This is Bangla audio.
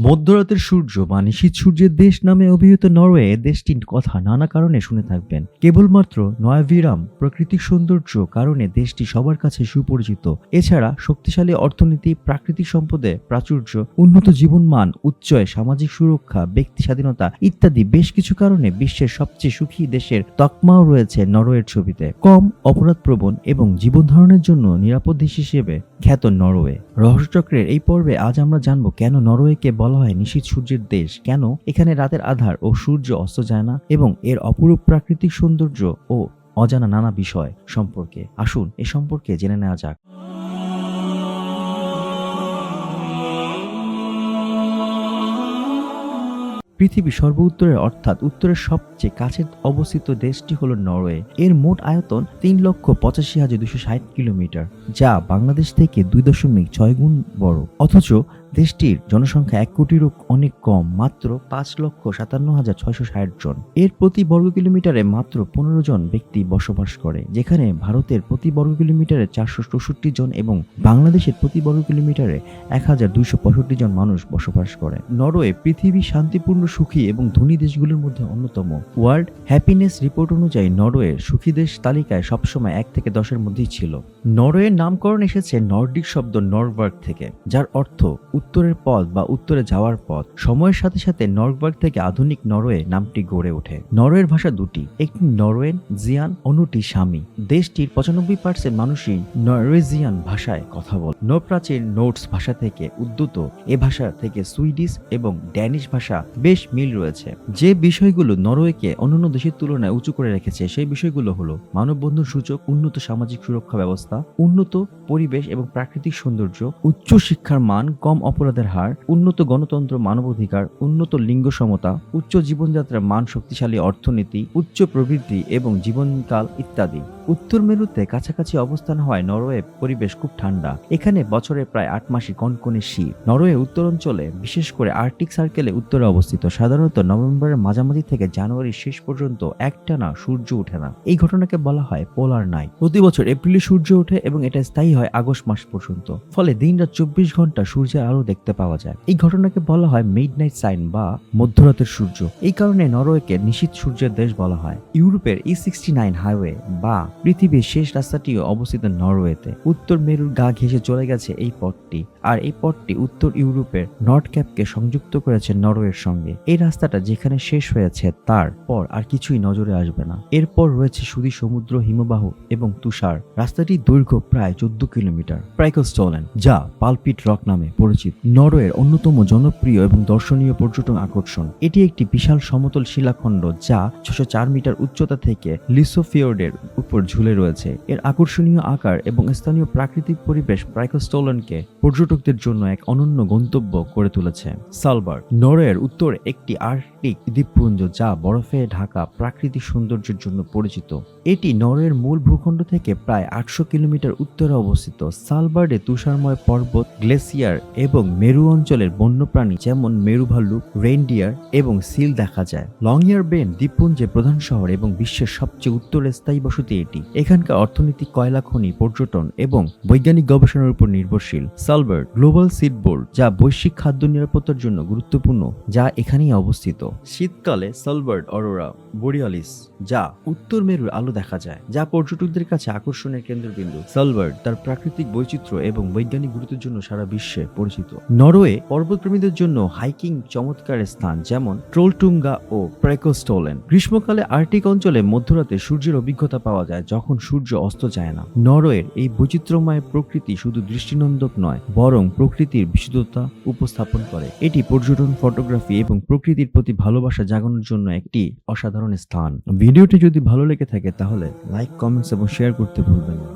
মধ্যরাতের সূর্য বা নিশীত সূর্যের দেশ নামে অভিহিত নরওয়ে, দেশটির কথা নানা কারণে শুনে থাকবেন। কেবলমাত্র নয়াভিরাম প্রাকৃতিক সৌন্দর্য কারণে দেশটি সবার কাছে সুপরিচিত। এছাড়া শক্তিশালী অর্থনীতি, প্রাকৃতিক সম্পদে প্রাচুর্য, উন্নত জীবনমান, উচ্চয় সামাজিক সুরক্ষা, ব্যক্তি স্বাধীনতা ইত্যাদি বেশ কিছু কারণে বিশ্বের সবচেয়ে সুখী দেশের তকমাও রয়েছে নরওয়ের ছবিতে। কম অপরাধপ্রবণ এবং জীবন ধারণের জন্য নিরাপদ দেশ হিসেবে খ্যাত নরওয়ে। রহস্যচক্রের এই পর্বে আজ আমরা জানব কেন নরওয়েকে হয় নিশীত সূর্যের দেশ। কেন? এখানে রাতের আধার ও সূর্য অস্ত যায় না এবং এর অপরূপ প্রাকৃতিক সৌন্দর্য ও অজানা নানা বিষয় সম্পর্কে। আসুন এ সম্পর্কে জেনে নেওয়া যাক। পৃথিবী সর্ব উত্তরের অর্থাৎ উত্তরের সবচেয়ে কাছে অবস্থিত দেশটি হলো নরওয়ে। এর মোট আয়তন তিন লক্ষ পঁচাশি হাজার দুশো ষাট কিলোমিটার, যা বাংলাদেশ থেকে দুই দশমিক ছয় গুণ বড়। অথচ দেশটির জনসংখ্যা এক কোটিরও অনেক কম, মাত্র পাঁচ লক্ষ সাতান্ন হাজার ছয়শো ষাট জন। এর প্রতি বর্গ কিলোমিটারে মাত্র পনেরো জন ব্যক্তি বসবাস করে, যেখানে ভারতের প্রতি বর্গ কিলোমিটারে চারশো চৌষট্টি জন এবং বাংলাদেশের প্রতি বর্গ কিলোমিটারে এক হাজার দুইশো পঁয়ষট্টি জন মানুষ বসবাস করে। নরওয়ে পৃথিবী শান্তিপূর্ণ, সুখী এবং ধনী দেশগুলোর মধ্যে অন্যতম। ওয়ার্ল্ড হ্যাপিনেস রিপোর্ট অনুযায়ী নরওয়ের সুখী দেশ তালিকায় সবসময় এক থেকে দশের মধ্যেই ছিল। নরওয়ের নামকরণ এসেছে নর্ডিক শব্দ নরবার্গ থেকে, যার অর্থ উত্তরের পথ বা উত্তরে যাওয়ার পথ। সময়ের সাথে সাথে নরবার্গ থেকে আধুনিক নরওয়ে নামটি গড়ে ওঠে। নরওয়ের ভাষা দুটি, একটি নরওয়েন, জিয়ান, অন্যটি স্বামী। দেশটির পঁচানব্বই পার্সেন্ট মানুষই নরওয়েজিয়ান ভাষায় কথা বলে। নপ্রাচীর নোটস ভাষা থেকে উদ্যুত এ ভাষা থেকে সুইডিশ এবং ড্যানিশ ভাষা বেশ মিল রয়েছে। যে বিষয়গুলো নরওয়েকে অন্যান্য দেশের তুলনায় উঁচু করে রেখেছে। সেই বিষয়গুলো হলো মানববন্ধন সূচক, উন্নত সামাজিক সুরক্ষা ব্যবস্থা, উন্নত পরিবেশ এবং প্রাকৃতিক সৌন্দর্য, উচ্চ শিক্ষার মান, কম অপরাধের হার, উন্নত গণতন্ত্র মানবাধিকার উন্নত লিঙ্গ সমতা, উচ্চ জীবনযাত্রার মান শক্তিশালী অর্থনীতি, উচ্চ প্রবৃদ্ধি এবং জীবনকাল ইত্যাদি। উত্তর মেরুতে কাছাকাছি অবস্থান হয় নরওয়ে পরিবেশ খুব ঠান্ডা। এখানে বছরে প্রায় আট মাসই কনকনে শীত। নরওয়ে উত্তর অঞ্চলে বিশেষ করে আর্কটিক সার্কেলে উত্তরে অবস্থিত। সাধারণত নভেম্বরের মাঝামাঝি থেকে জানুয়ারির শেষ পর্যন্ত একটানা সূর্য ওঠে না। এই ঘটনাকে বলা হয় পোলার নাইট। প্রতি বছর এপ্রিলে সূর্য ওঠে এবং এটা স্থায়ী হয় আগস্ট মাস পর্যন্ত। ফলে দিনরাত চব্বিশ ঘণ্টা সূর্যের আলো দেখতে পাওয়া যায়। এই ঘটনাকে বলা হয় মিড নাইট সাইন বা মধ্যরাতের সূর্য। এই কারণে নরওয়েকে নিশীত সূর্যের দেশ বলা হয়। ইউরোপের ই সিক্সটি নাইন হাইওয়ে বা পৃথিবীর শেষ রাস্তাটিও অবস্থিত নরওয়েতে। উত্তর মেরুর গা ঘেঁষে চলে গেছে এই পথটি। আর এই পথটি উত্তর ইউরোপের নর্থ ক্যাপকে সংযুক্ত করেছে নরওয়ের সঙ্গে। এই রাস্তাটা যেখানে শেষ হয়েছে তার পর আর কিছুই নজরে আসবে না। এরপর রয়েছে সুদী সমুদ্র, হিমবাহ এবং তুষার। রাস্তাটির দৈর্ঘ্য প্রায় চোদ্দ কিলোমিটার। প্রাইকোস্টলেন, যা পালপিট রক নামে পরিচিত। নরওয়ের অন্যতম জনপ্রিয় এবং দর্শনীয় পর্যটন আকর্ষণ। এটি একটি বিশাল সমতল শিলাখণ্ড যা ছশো চার মিটার উচ্চতা থেকে লিসোফিওর্ডের উপর ঝুলে রয়েছে। এর আকর্ষণীয় আকার এবং স্থানীয় প্রাকৃতিক পরিবেশ প্রাইকোস্টোলনকে পর্যটকদের জন্য এক অনন্য গন্তব্য করে তুলেছে। সালবার নরওয়ের উত্তরে একটি আর্কটিক দ্বীপপুঞ্জ যা বরফে ঢাকা প্রাকৃতিক সৌন্দর্যের জন্য পরিচিত। এটি নরওয়ের মূল ভূখণ্ড থেকে প্রায় আটশো কিলোমিটার উত্তরে অবস্থিত সালবার্ডে তুষারময় পর্বত, গ্লেসিয়ার এবং মেরু অঞ্চলের বন্যপ্রাণী যেমন মেরু ভাল্লুক রেইনডিয়ার এবং সিল দেখা যায়। লংইয়ার বেন দ্বীপপুঞ্জের প্রধান শহর এবং বিশ্বের সবচেয়ে উত্তরে স্থায়ী বসতি এটি। এখানকার অর্থনীতি কয়লা, খনি, পর্যটন এবং বৈজ্ঞানিক গবেষণার উপর নির্ভরশীল। সালবার্ড গ্লোবাল সিড বোর্ড যা বৈশ্বিক খাদ্য নিরাপত্তার জন্য গুরুত্বপূর্ণ, যা এখানেই অবস্থিত। শীতকালে সালবার্ড অরোরা, বোরিয়ালিস, যা উত্তর মেরুর আলো দেখা যায়, যা পর্যটকদের কাছে আকর্ষণের কেন্দ্রবিন্দু। সালবার্ড তার প্রাকৃতিক বৈচিত্র্য এবং বৈজ্ঞানিক গুরুত্বের জন্য সারা বিশ্বে পরিচিত। নরওয়ে পর্বতপ্রেমীদের জন্য হাইকিং চমৎকার স্থান, যেমন ট্রোলটুঙ্গা ও প্রেকোস্টোলেন গ্রীষ্মকালে আর্টিক অঞ্চলে মধ্যরাতে সূর্যের অভিজ্ঞতা পাওয়া যায়, যখন সূর্য অস্ত যায় না। নরওয়ের এই বৈচিত্র্যময় প্রকৃতি শুধু দৃষ্টিনন্দক নয়, বরং প্রকৃতির বিশুদ্ধতা উপস্থাপন করে। এটি পর্যটন, ফটোগ্রাফি এবং প্রকৃতির প্রতি ভালোবাসা জাগানোর জন্য একটি অসাধারণ স্থান। ভিডিওটি যদি ভালো লেগে থাকে তাহলে লাইক কমেন্টস এবং শেয়ার করতে ভুলবেন না।